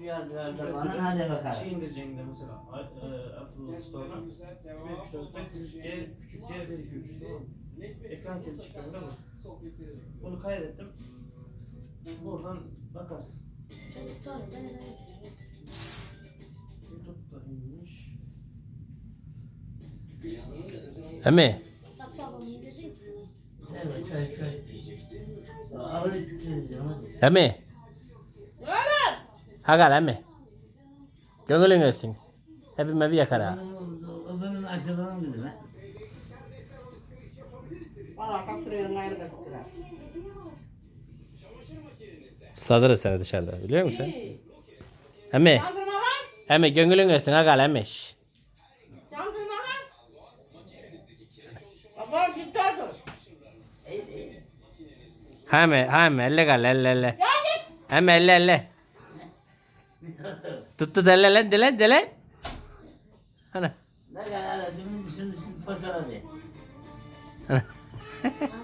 Şifresi bana de hadi Bir bakalım. indireceğin de mesela Apple Store'dan 5 4 5 küçük G 1 2 3 tamam mı? Ekran bu. Bunu kaydettim. Buradan bakarsın. YouTube'da inmiş. Emi. Emi. Ha gel Emi. Gönlün olsun. Hepim evi yakar ha. Öbürünün akılını bizim ha. Valla kaptırıyorum ayrı kaptırıyorum. Isladırız seni dışarıda biliyor musun? Yandırma lan! Emi gönlün olsun ha gel Emi. şş. Yandırma lan! Baba git orada. Ha Emi. Ha Emi. Elle gel elle elle. Emi elle elle. Tuttu delle lan dele dele. Ana. Ne kadar şimdi şimdi şimdi. Ana. Astır.